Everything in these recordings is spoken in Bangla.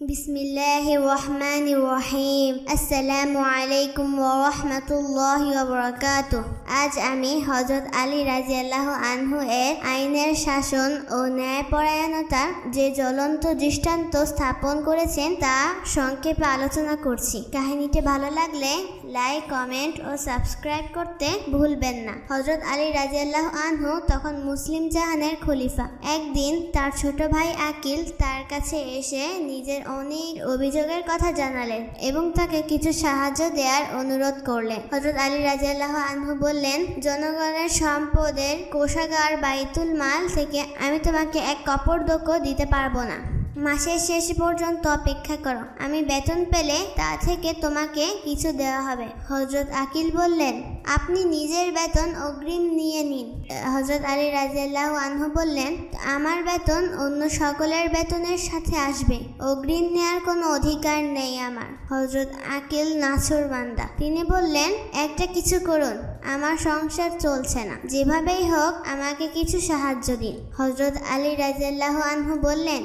বিসমিল্লাহির রহমানির রহিম। আসসালামু আলাইকুম ওয়া রাহমাতুল্লাহি ওয়া বারাকাতুহু আজ আমি হযরত আলী রাদিয়াল্লাহু আনহু এর আইনের শাসন ও ন্যায়পরায়ণতার যে জ্বলন্ত দৃষ্টান্ত স্থাপন করেছেন তা সংক্ষেপে আলোচনা করছি। কাহিনীটি ভালো লাগলে লাইক, কমেন্ট ও সাবস্ক্রাইব করতে ভুলবেন না। হযরত আলী রাদিয়াল্লাহু আনহু তখন মুসলিম জাহানের খলিফা। একদিন তার ছোট ভাই আকিল তার কাছে এসে নিজের অনেক অভিযোগের কথা জানালেন এবং তাকে কিছু সাহায্য দেওয়ার অনুরোধ করলেন। হজরত আলী রাজিয়াল্লাহ আনহু বললেন, জনগণের সম্পদের কোষাগার বাইতুল মাল থেকে আমি তোমাকে এক কপরদক্ষ দিতে পারব না। মাসের শেষ পর্যন্ত অপেক্ষা করো। আমি বেতন পেলে তা থেকে তোমাকে কিছু দেওয়া হবে। হজরত আকিল বললেন, আপনি নিজের বেতন অগ্রিম নিয়ে নিন। হজরত আলী রাজিয়াল্লাহ আনহু বললেন, আমার বেতন অন্য সকলের বেতনের সাথে আসবে। অগ্রিম নেয়ার কোনো অধিকার নেই আমার। হজরত আকিল নাছর বান্দা, তিনি বললেন, একটা কিছু করুন, আমার সংসার চলছে না। যেভাবেই হোক আমাকে কিছু সাহায্য দিন। হজরত আলী রাজিয়াল্লাহ আনহু বললেন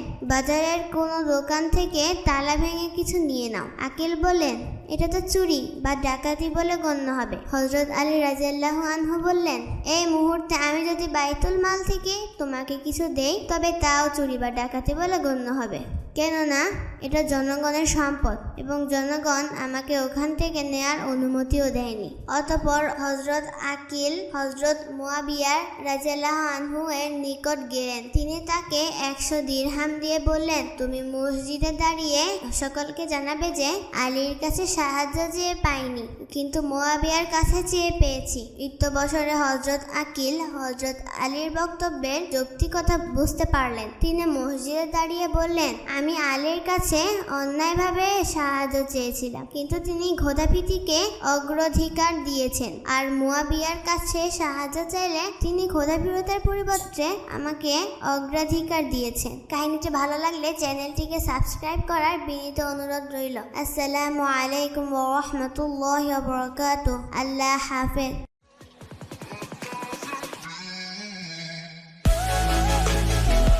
বাজারের কোনো দোকান থেকে তালা ভেঙে কিছু নিয়ে নাও। আকেল বললেন এটা তো চুরি বা ডাকাতি বলে গণ্য হবে। হজরত আলী রাজিয়াল্লাহ আনহু বললেন, এই মুহূর্তে আমি যদি বাইতুল মাল থেকে তোমাকে কিছু দেই, তবে তাও চুরি বা ডাকাতি বলে গণ্য হবে। কেননা এটা জনগণের সম্পদ এবং জনগণ আমাকে ওখান থেকে নেয়ার অনুমতিও দেয়নি। অতপর হজরত আকিল হজরত মুয়াবিয়ার রাজিয়াল্লাহ আনহু এর নিকট গেলেন। তিনি তাকে একশো দিরহাম দিয়ে বললেন, তুমি মসজিদে দাঁড়িয়ে সকলকে জানাবে যে আলীর কাছে সাহায্য চেয়ে পাইনি, কিন্তু মোয়াবিয়ার কাছে চেয়ে পেয়েছি। ইত্য বছরে হজরত আকিল হজরত আলীর বক্তব্যের যৌক্তিকতা বুঝতে পারলেন। তিনি মসজিদে দাঁড়িয়ে বললেন, আমি আলীর কাছে অন্যায়ভাবে সাহায্য চেয়েছিলাম, কিন্তু তিনি ঘোদাপিতিকে অগ্রাধিকার দিয়েছেন। আর মোয়াবিয়ার কাছে সাহায্য চাইলে তিনি ঘোদাপিরতার পরিবর্তে আমাকে অগ্রাধিকার দিয়েছেন। কাহিনীটি ভালো লাগলে চ্যানেলটিকে সাবস্ক্রাইব করার বিনীত অনুরোধ রইল। আসসালামু আলাইকুম। عليكم ورحمة الله وبركاته. الله حافظ.